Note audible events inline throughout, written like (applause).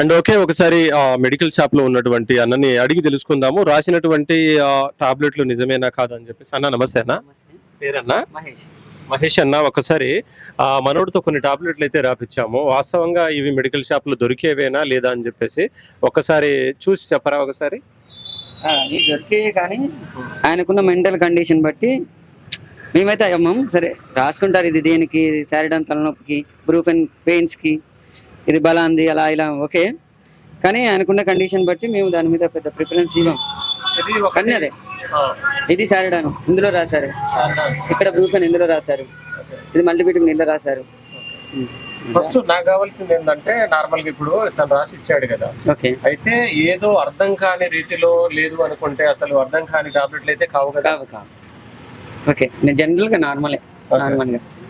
And okay ఒకసారి ఆ, medical షాప్లో ఉన్నటువంటి అన్నని అడిగి తెలుసుకుందాము. రాసినటువంటి ఆ, టాబ్లెట్లు నిజమేనా కాదని చెప్పేసి. అన్న నమస్తే అన్న. పేరన్నా? మహేష్. మహేష్ అన్న ఒకసారి ఆ మనోడితో కొన్ని టాబ్లెట్లు అయితే రాపిచ్చాము. వాస్తవంగా ఇవి మెడికల్ షాప్లో దొరికేవేనా లేదా అని చెప్పేసి ఒకసారి చూసి చెప్పరా ఒకసారి? ఆ, ఇవి దొరికాయి కానీ ఆయనకున్న మెంటల్ కండిషన్ బట్టి మేమైతే అమ్మం సరే రాస్తుంటారు ఇది దేనికి శారీడం తలనొప్పికి బ్రూఫెన్ పెయిన్స్కి. ఇది బలాంది అలా ఇలా ఓకే. కానీ ఆయనకున్న కండిషన్ బట్టి మేము దాని మీద పెద్ద ప్రిఫరెన్స్ ఇవ్వం. కానీ అదే. ఇది శారీడాన్ ఇందులో రాశారు. ఇక్కడ బ్రూఫెన్ ఇందులో రాశారు. ఇది మల్టీవిటమిన్ ఇందులో రాశారు. ఫస్ట్ నాకు కావాల్సింది ఏంటంటే నార్మల్గా ఇప్పుడు తను రాసి ఇచ్చాడు కదా. ఓకే. అయితే ఏదో అర్థం కాని రీతిలో లేదు అనుకుంటే అసలు అర్థం కాని టాబ్లెట్లు అయితే కావు కదా. ఓకే. నేను జనరల్గా నార్మలే. నార్మల్గా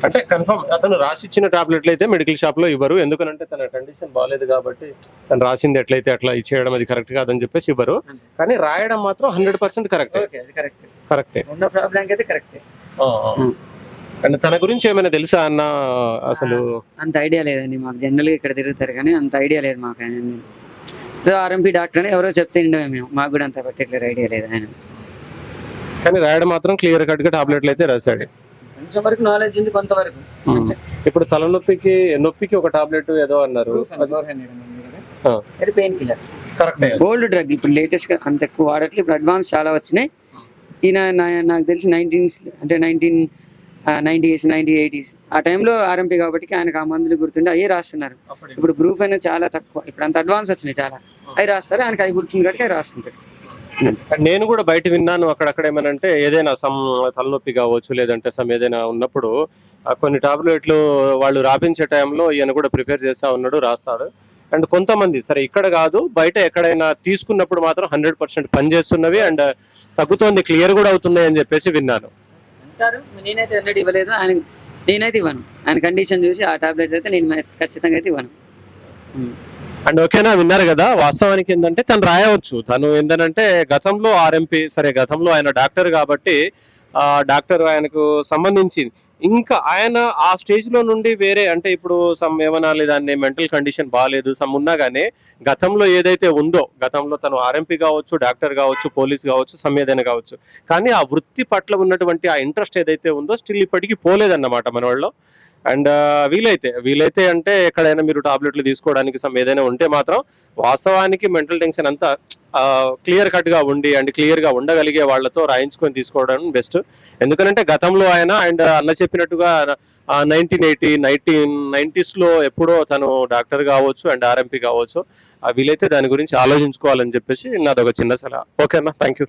అంటే కన్ఫర్మ్ అతను రాసి ఇచ్చిన టాబ్లెట్లు అయితే మెడికల్ షాప్లో ఇవ్వరు. ఎందుకంటే తన కండిషన్ బాగాలేదు కాబట్టి తను రాసింది ఎట్లయితే అట్లా ఇచ్చేయడం అది కరెక్ట్ కాదని చెప్పేసి ఇవ్వరు. కానీ రాయడం మాత్రం హండ్రెడ్ పర్సెంట్ కరెక్ట్ కరెక్ట్ కరెక్టే అండ్ తన గురించి ఏమైనా తెలుసా అన్న అసలు? అంత ఐడియా లేదండి. మాకు జనరల్గా ఇక్కడ తిరుగుతారు కానీ అంత ఐడియా లేదు మాకు ఆయన. ఆర్ఎంపీ డాక్టర్ అని ఎవరో చెప్తే మేము. మాకు కూడా అంత పర్టికులర్ ఐడియా లేదు ఆయన. కానీ రాయడం మాత్రం క్లియర్ కట్గా టాబ్లెట్లు అయితే రాశాడు. కొంచెం వరకు నాలెడ్జ్ ఉంది కొంతవరకు. ఇప్పుడు తలనొప్పికి నొప్పికి ఒక టాబ్లెట్ ఏదో అన్నారు. Pain killer correct old drug ఇప్పుడు లేటెస్ట్గా అంత ఎక్కువ వాడట్లేదు ఇప్పుడు అడ్వాన్స్ చాలా వచ్చినాయి. ఈయన నాకు తెలిసి నైన్టీన్ అంటే నైన్టీన్ నైన్టీస్ నైన్టీ ఎయిటీస్ ఆ టైంలో ఆర్ఎంపీ కాబట్టి ఆయనకు ఆ మందులు గుర్తుండే అవి రాస్తున్నారు. ఇప్పుడు ప్రూఫ్ అయినా చాలా తక్కువ. ఇప్పుడు అంత అడ్వాన్స్ వచ్చినాయి చాలా. అవి రాస్తారు ఆయనకి అవి గుర్తుంది కాబట్టి అవి రాస్తుంటారు. (laughs) నేను కూడా బయట విన్నాను అక్కడక్కడ ఏమనంటే ఏదైనా సమ్ తలనొప్పి కావచ్చు లేదంటే సమ్ ఏదైనా ఉన్నప్పుడు కొన్ని టాబ్లెట్లు వాళ్ళు రాపించే టైంలో ఈయన కూడా ప్రిపేర్ చేస్తా ఉన్నాడు రాస్తాడు. అండ్ కొంతమంది సరే ఇక్కడ కాదు బయట ఎక్కడైనా తీసుకున్నప్పుడు మాత్రం హండ్రెడ్ పర్సెంట్ పనిచేస్తున్నవి అండ్ తగ్గుతోంది క్లియర్ కూడా అవుతున్నాయి అని చెప్పేసి విన్నాను. అంటారు? నేనైతే ఇవ్వలేదు. ఆయన నేనైతే ఇవ్వను. ఆయన కండిషన్ చూసి ఆ టాబ్లెట్స్ అయితే నేను ఖచ్చితంగా అయితే ఇవ్వను. అండ్ ఓకేనా విన్నారు కదా వాస్తవానికి ఏంటంటే తను రాయవచ్చు. తను ఏంటంటే గతంలో ఆర్ఎంపీ సరే గతంలో ఆయన డాక్టర్ కాబట్టి డాక్టర్ ఆయనకు సంబంధించింది. ఇంకా ఆయన ఆ స్టేజ్లో నుండి వేరే అంటే ఇప్పుడు సమ్ ఏమన్నా దాన్ని మెంటల్ కండిషన్ బాగాలేదు సమ్ ఉన్నా గానీ గతంలో ఏదైతే ఉందో గతంలో తను ఆర్ఎంపీ కావచ్చు డాక్టర్ కావచ్చు పోలీస్ కావచ్చు సమ్ ఏదైనా కావచ్చు కానీ ఆ వృత్తి పట్ల ఉన్నటువంటి ఆ ఇంట్రెస్ట్ ఏదైతే ఉందో స్టిల్ ఇప్పటికీ పోలేదన్నమాట మన వాళ్ళు. అండ్ uh, వీలైతే వీలైతే అంటే ఎక్కడైనా మీరు టాబ్లెట్లు తీసుకోవడానికి సమ్ ఏదైనా ఉంటే మాత్రం వాస్తవానికి మెంటల్ టెన్షన్ అంతా క్లియర్ కట్గా ఉండి అండ్ క్లియర్గా ఉండగలిగే వాళ్ళతో రాయించుకొని తీసుకోవడం బెస్ట్ ఎందుకంటే గతంలో ఆయన అండ్ అన్న చెప్పినట్టుగా నైన్టీన్ ఎయిటీ నైన్టీన్ నైంటీస్లో ఎప్పుడో తను డాక్టర్ కావచ్చు అండ్ ఆర్ఎంపీ కావచ్చు. ఆ వీలైతే దాని గురించి ఆలోచించుకోవాలని చెప్పేసి నాదొక చిన్న సలహా. ఓకేనా థ్యాంక్ యూ